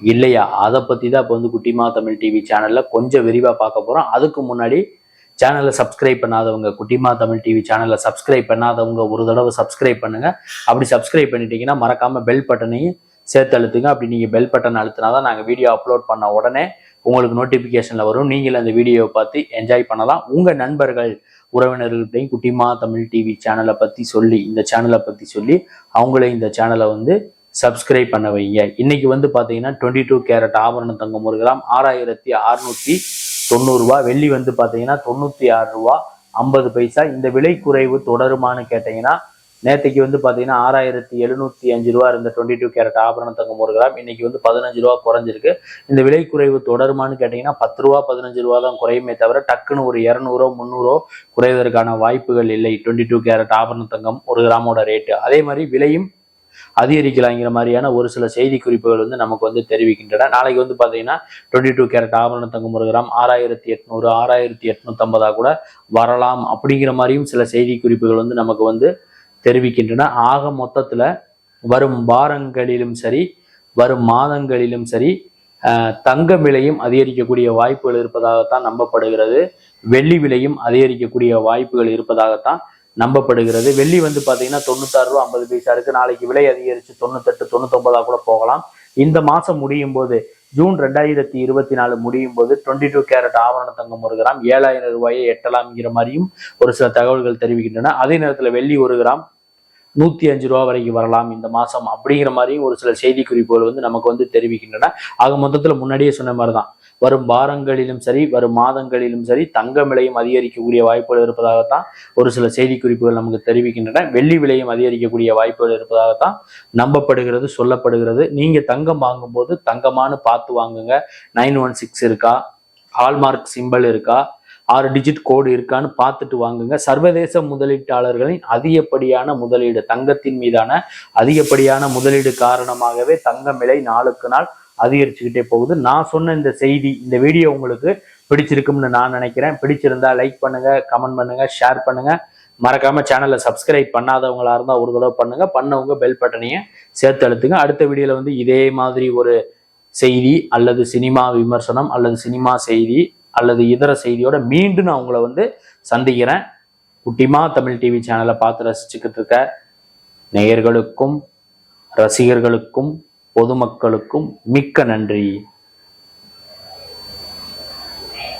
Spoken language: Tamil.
இல்லையா? அதை பற்றி தான் இப்போ வந்து குட்டிமா தமிழ் டிவி சேனலில் கொஞ்சம் விரிவாக பார்க்க போகிறோம் அதுக்கு முன்னாடி சேனலை சப்ஸ்கிரைப் பண்ணாதவங்க குட்டிமா தமிழ் டிவி சேனலை சப்ஸ்கிரைப் பண்ணாதவங்க ஒரு தடவை சப்ஸ்கிரைப் பண்ணுங்க. அப்படி சப்ஸ்கிரைப் பண்ணிட்டீங்கன்னா மறக்காமல் பெல் பட்டனையும் சேர்த்து அழுத்துங்க. அப்படி நீங்கள் பெல் பட்டன் அழுத்தினா தான் நாங்கள் வீடியோ அப்லோட் பண்ண உடனே உங்களுக்கு நோட்டிஃபிகேஷனில் வரும். நீங்களும் அந்த வீடியோவை பார்த்து என்ஜாய் பண்ணலாம். உங்கள் நண்பர்கள் உறவினர்கள்ட்டையும் குட்டிமா தமிழ் டிவி சேனலை பற்றி சொல்லி இந்த சேனலை பற்றி சொல்லி அவங்களே இந்த சேனலை வந்து சப்ஸ்கிரைப் பண்ண வைங்க இன்னைக்கு வந்து பார்த்தீங்கன்னா டுவெண்ட்டி டூ கேரட் ஆபரண தங்கம் ஒரு கிராம் ஆறாயிரத்தி அறுநூத்தி தொண்ணூறுரூவா வெள்ளி வந்து பார்த்தீங்கன்னா தொண்ணூற்றி ஆறு ரூபா ஐம்பது பைசா. இந்த விலை குறைவு தொடருமான்னு கேட்டீங்கன்னா நேற்றுக்கு வந்து பார்த்தீங்கன்னா ஆறாயிரத்தி எழுநூற்றி அஞ்சு ரூபா இருந்த டுவெண்ட்டி டூ கேரட் ஆபரண தங்கம் ஒரு கிராம். இன்னைக்கு வந்து பதினஞ்சு ரூபா குறைஞ்சிருக்கு. இந்த விலை குறைவு தொடருமான்னு கேட்டீங்கன்னா பத்து ரூபா பதினஞ்சு ரூபா தான் குறையுமே தவிர டக்குன்னு ஒரு இரநூறோ முந்நூறோ குறைவதற்கான வாய்ப்புகள் இல்லை. டுவெண்ட்டி டூ கேரட் ஆபரண தங்கம் ஒரு கிராமோட ரேட்டு அதே மாதிரி விலையும் அதிகரிக்கலாங்கிற மாதிரியான ஒரு சில செய்தி குறிப்புகள் வந்து நமக்கு வந்து தெரிவிக்கின்றன. நாளைக்கு வந்து பார்த்தீங்கன்னா டுவெண்ட்டி டூ கேரட் ஆபரண தங்கம் ஒரு கிராம் ஆறாயிரத்தி எட்நூறு ஆறாயிரத்தி எட்நூத்தம்பதா கூட வரலாம் அப்படிங்கிற மாதிரியும் சில செய்தி குறிப்புகள் வந்து நமக்கு வந்து தெரிவிக்கின்றன. ஆக மொத்தத்தில் வரும் வாரங்களிலும் சரி வரும் மாதங்களிலும் சரி தங்க விலையும் அதிகரிக்கக்கூடிய வாய்ப்புகள் இருப்பதாகத்தான் நம்பப்படுகிறது. வெள்ளி விலையும் அதிகரிக்கக்கூடிய வாய்ப்புகள் இருப்பதாகத்தான் நம்பப்படுகிறது. வெள்ளி வந்து பார்த்தீங்கன்னா தொண்ணூத்தாறு ரூபா ஐம்பது பைசா இருக்கு. நாளைக்கு விலை அதிகரித்து தொண்ணூத்தெட்டு தொண்ணூத்தொன்பதா கூட போகலாம். இந்த மாசம் முடியும் போது ஜூன் ரெண்டாயிரத்தி இருபத்தி நாலு முடியும் போது டுவெண்ட்டி டூ கேரட் ஆவரண தங்கம் ஒரு கிராம் ஏழாயிரம் ரூபாயை எட்டலாம்ங்கிற மாதிரியும் ஒரு சில தகவல்கள் தெரிவிக்கின்றன. அதே நேரத்துல வெள்ளி ஒரு கிராம் நூத்தி அஞ்சு ரூபா வரைக்கும் வரலாம் இந்த மாசம் அப்படிங்கிற மாதிரியும் ஒரு சில செய்தி குறிப்புகள் வந்து நமக்கு வந்து தெரிவிக்கின்றன. ஆக மொத்தத்தில் முன்னாடியே சொன்ன மாதிரி தான் வரும் வாரங்களிலும் சரி வரும் மாதங்களிலும் சரி தங்க விலையும் அதிகரிக்கக்கூடிய வாய்ப்புகள் இருப்பதாகத்தான் ஒரு சில செய்தி குறிப்புகள் நமக்கு தெரிவிக்கின்றன. வெள்ளி விலையும் அதிகரிக்கக்கூடிய வாய்ப்புகள் இருப்பதாகத்தான் நம்பப்படுகிறது சொல்லப்படுகிறது. நீங்க தங்கம் வாங்கும்போது தங்கமானு பார்த்து வாங்குங்க. நைன் ஒன் சிக்ஸ் இருக்கா? ஹால்மார்க் சிம்பிள் இருக்கா? ஆறு டிஜிட் கோடு இருக்கான்னு பார்த்துட்டு வாங்குங்க. சர்வதேச முதலீட்டாளர்களின் அதிகப்படியான முதலீடு தங்கத்தின் மீதான அதிகப்படியான முதலீடு காரணமாகவே தங்கம் விலை நாளுக்கு நாள் அதிகரிச்சுக்கிட்டே போகுது. நான் சொன்ன இந்த செய்தி இந்த வீடியோ உங்களுக்கு பிடிச்சிருக்கும்னு நான் நினைக்கிறேன். பிடிச்சிருந்தா லைக் பண்ணுங்க கமெண்ட் பண்ணுங்க ஷேர் பண்ணுங்க. மறக்காம சேனலை சப்ஸ்கிரைப் பண்ணாதவங்களா இருந்தால் ஒரு தடவை பண்ணுங்க. பண்ணவங்க பெல் பட்டனையும் சேர்த்து அழுத்துங்க. அடுத்த வீடியோவில் வந்து இதே மாதிரி ஒரு செய்தி அல்லது சினிமா விமர்சனம் அல்லது சினிமா செய்தி அல்லது இதர செய்தியோட மீண்டும் நான் உங்களை வந்து சந்திக்கிறேன். குட்டிமா தமிழ் டிவி சேனலை பார்த்து ரசிச்சுக்கிட்டு இருக்க நேயர்களுக்கும் ரசிகர்களுக்கும் பொதுமக்களுக்கும் மிக்க நன்றி.